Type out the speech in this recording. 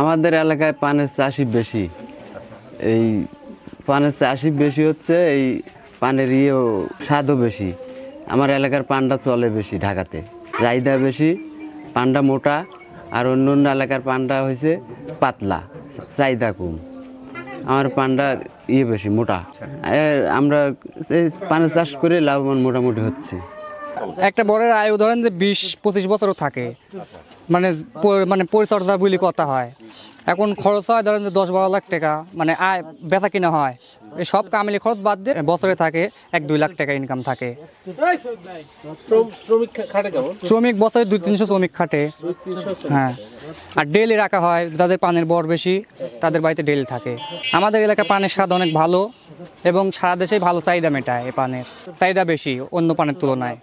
আমাদের এলাকায় পানের চাষি বেশি। এই পানের চাষি বেশি হচ্ছে, এই পানের ইয়েও স্বাদও বেশি। আমার এলাকার পানটা চলে বেশি ঢাকাতে। চাহিদা বেশি, পানটা মোটা, আর অন্য অন্য এলাকার পানটা হয়েছে পাতলা, চাহিদা কম। আমার পানটা ইয়ে বেশি, মোটা। আমরা পানের চাষ করে লাভবান মোটামুটি হচ্ছে। একটা বরের আয়ু ধরেন যে বিশ পঁচিশ বছরও থাকে। মানে মানে পরিচর্যা বলি কথা হয়। এখন খরচ হয় ধরেন যে দশ বারো লাখ টাকা মানে আয় বেচা কিনা হয়। এই সব কামিলি খরচ বাদ দিয়ে বছরে থাকে এক দুই লাখ টাকা ইনকাম থাকে। শ্রমিক বছরে দুই তিনশো শ্রমিক খাটে। হ্যাঁ। আর ডেলি রাখা হয়, যাদের পানের বর বেশি, তাদের বাড়িতে ডেলি থাকে। আমাদের এলাকায় পানের স্বাদ অনেক ভালো এবং সারা দেশেই ভালো চাহিদা মেটায় এই পানের। চাহিদা বেশি অন্য পানের তুলনায়।